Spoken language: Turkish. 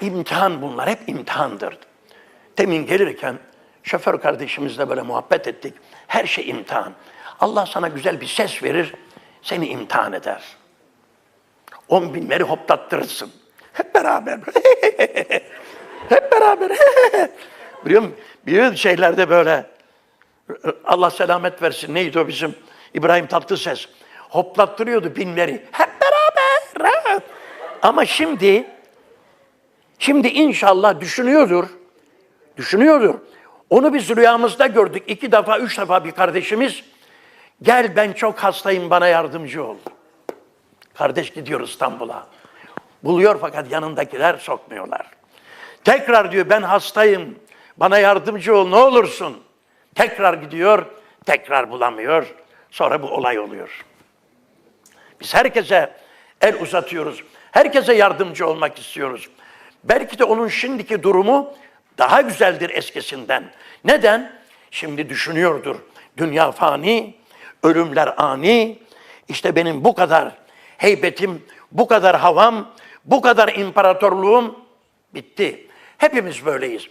İmtihan bunlar hep imtihandır. Temin gelirken şoför kardeşimizle böyle muhabbet ettik. Her şey imtihan. Allah sana güzel bir ses verir, seni imtihan eder. On binleri hoplattırırsın. Hep beraber. Hep beraber. Biliyor musun? Musun şeylerde böyle Allah selamet versin. Neydi o bizim İbrahim Tatlıses? Hoplattırıyordu binleri. Hep beraber. Ama şimdi şimdi inşallah düşünüyordur. Düşünüyordur. Onu biz rüyamızda gördük. iki defa, üç defa bir kardeşimiz gel ben çok hastayım bana yardımcı ol. Kardeş gidiyor İstanbul'a. Buluyor fakat yanındakiler sokmuyorlar. Tekrar diyor ben hastayım. Bana yardımcı ol ne olursun. Tekrar gidiyor. Tekrar bulamıyor. Sonra bu olay oluyor. Biz herkese el uzatıyoruz. Herkese yardımcı olmak istiyoruz. Belki de onun şimdiki durumu daha güzeldir eskisinden. Neden? Şimdi düşünüyordur. Dünya fani, ölümler ani. İşte benim bu kadar heybetim, bu kadar havam, bu kadar imparatorluğum bitti. Hepimiz böyleyiz.